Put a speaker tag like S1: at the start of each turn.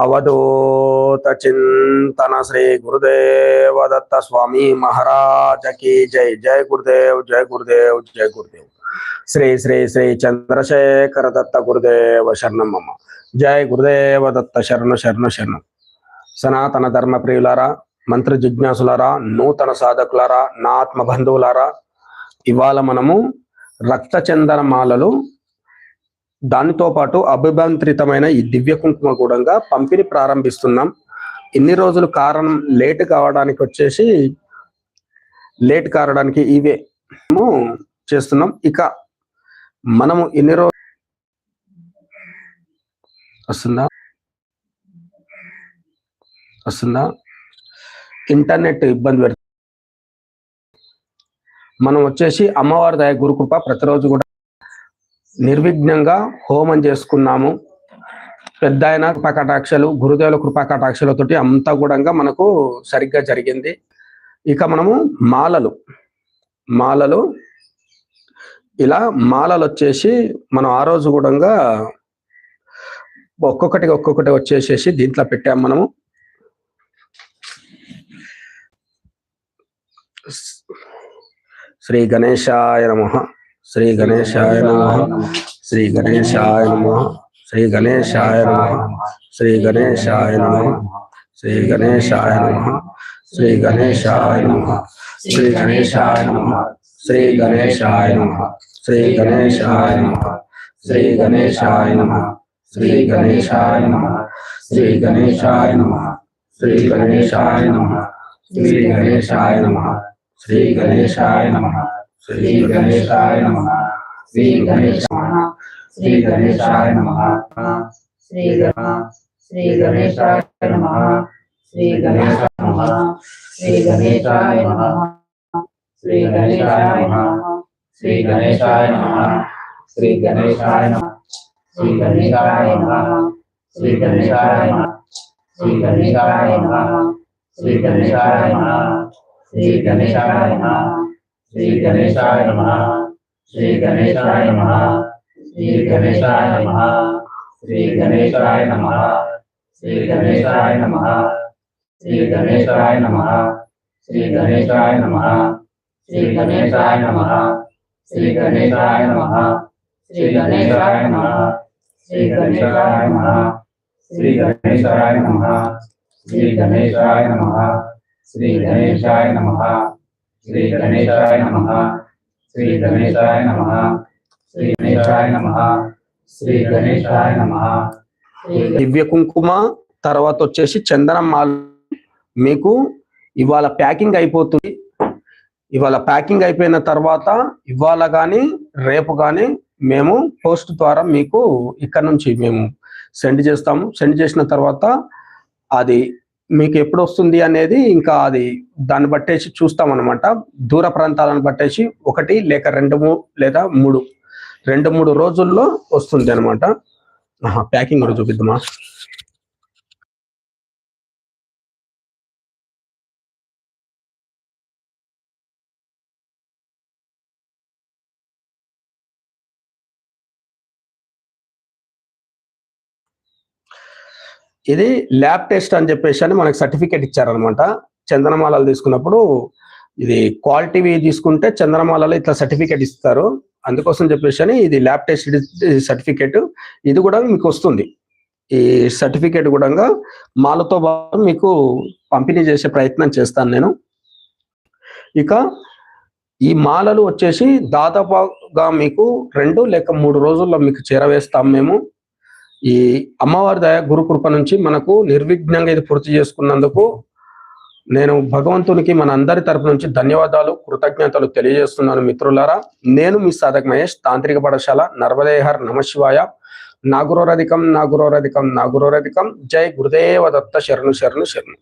S1: అవధూత చింతన శ్రీ గురుదేవ దత్త స్వామి మహారాజకి జై. జై గురుదేవ్ జై గురుదేవ్ జై గురుదేవ్. శ్రీ శ్రీ శ్రీ చంద్రశేఖర దత్త గురుదేవ శరణం మమ్మ జై గురుదేవ దత్త శరణు శరణు శరణం. సనాతన ధర్మ ప్రియులారా మంత్ర జిజ్ఞాసులారా నూతన సాధకులారా నా ఆత్మ బంధువులారా ఇవాళ మనము రక్త చందన మాలలు దానితో పాటు అభిబంత్రితమైన ఈ దివ్య కుంకుమ కూడా పంపిణీ ప్రారంభిస్తున్నాం. ఇన్ని రోజులు కారణం లేట్ కావడానికి వచ్చేసి లేట్ కారడానికి ఇవే మేము చేస్తున్నాం. ఇక మనము ఇన్ని రోజు వస్తుందా? వస్తుందా? ఇంటర్నెట్ ఇబ్బంది పెడుతుంది. మనం వచ్చేసి అమ్మవారి దయ గురుకృప ప్రతిరోజు కూడా నిర్విఘ్నంగా హోమం చేసుకున్నాము. పెద్ద ఆయన కృపాకటాక్షలు గురుదేవుల కృపాకటాక్షలతోటి అంతా కూడా మనకు సరిగ్గా జరిగింది. ఇక మనము మాలలు. మాలలు ఇలా మాలలు వచ్చేసి మనం ఆ రోజు కూడా ఒక్కొక్కటి ఒక్కొక్కటి వచ్చేసేసి దీంట్లో పెట్టాము మనము. శ్రీ గణేశాయ నమ. శ్రీ గణేశాయ నమ శ్రీ గణేశాయ నమ శ్రీ గణేశాయ నమ శ్రీ గణేశాయ నమ శ్రీ గణేశాయ నమ శ్రీ గణేశాయ నమ శ్రీ గణేశాయ నమ శ్రీ గణేశాయ నమ శ్రీ గణేశాయ నమ శ్రీ గణేశాయ నమ శ్రీ గణేశాయ నమ శ్రీ గణేశాయ నమ శ్రీ గణేశాయ నమ శ్రీ గణేశాయ నమ శ్రీ గణేశాయ నమ శ్రీ గణేశాయ నమ శ్రీ గణేశాయ
S2: శ్రీ గణేశాయ నమ శ్రీ గణ శ్రీ గణేశాయ నమ శ్రీ గణేశాయ నమ శ్రీ గణేశాయ నమ శ్రీ గణేశాయ నమ శ్రీ గణేశాయ నమ శ్రీ గణేశాయ నమ శ్రీ గణేశాయ నమ శ్రీ గణేశాయ నమ శ్రీ గణేశాయ నమ శ్రీ గణేశాయ నమ శ్రీ గణేశాయ నమ శ్రీ గణేశాయ నమ శ్రీ గణేశాయ నమ శ్రీ గణేశాయ నమ శ్రీ గణేశాయ నమ శ్రీ గణేశాయ నమ శ్రీ గణేశాయ నమ శ్రీ గణేశాయ నమ శ్రీ గణేశాయ నమ శ్రీ గణేశాయ నమ శ్రీ గణేశాయ నమ శ్రీ గణేశాయ నమ శ్రీ గణేశాయ నమ శ్రీ గణేశాయ నమ శ్రీ గణేశాయ నమ శ్రీ గణేశాయ నమ. శ్రీ గణేశాయ నమ. శ్రీ గణేశాయ నమ. శ్రీ గణేశాయ నమ.
S1: దివ్య కుంకుమ తర్వాత వచ్చేసి చందనం మాల. మీకు ఇవాళ ప్యాకింగ్ అయిపోతుంది. ఇవాళ ప్యాకింగ్ అయిపోయిన తర్వాత ఇవాళ కానీ రేపు కానీ మేము పోస్ట్ ద్వారా మీకు ఇక్కడ నుంచి మేము సెండ్ చేస్తాము. సెండ్ చేసిన తర్వాత అది మీకు ఎప్పుడు వస్తుంది అనేది ఇంకా అది దాన్ని బట్టేసి చూస్తాం దూర ప్రాంతాలను బట్టేసి ఒకటి లేక రెండు లేదా మూడు. రెండు మూడు రోజుల్లో వస్తుంది అనమాట ప్యాకింగ్ కూడా చూపిద్దామా? ఇది ల్యాబ్ టెస్ట్ అని చెప్పేసి అని మనకి సర్టిఫికేట్ ఇచ్చారనమాట చందనమాలలు తీసుకున్నప్పుడు ఇది క్వాలిటీ తీసుకుంటే చందనమాలలో ఇట్లా సర్టిఫికేట్ ఇస్తారు. అందుకోసం చెప్పేసి అని ఇది ల్యాబ్ టెస్ట్ సర్టిఫికేట్. ఇది కూడా మీకు వస్తుంది. ఈ సర్టిఫికేట్ కూడా మాలతో పాటు మీకు పంపిణీ చేసే ప్రయత్నం చేస్తాను నేను. ఇక ఈ మాలలు వచ్చేసి దాదాపుగా మీకు రెండు లేక మూడు రోజుల్లో మీకు చేరవేస్తాం మేము. ఈ అమ్మవారి దయ గురుకృప నుంచి మనకు నిర్విఘ్నంగా ఇది పూర్తి చేసుకున్నందుకు నేను భగవంతునికి మన అందరి తరపు నుంచి ధన్యవాదాలు కృతజ్ఞతలు తెలియజేస్తున్నాను మిత్రులారా. నేను మీ సాధక మహేష్ తాంత్రిక పాఠశాల నర్మదేహర్ నమశివాయ నాగురోరధికం నాగురోరధికం నాగురోరధికం. జై గురుదేవ దత్త శరణు శరణు శరణు.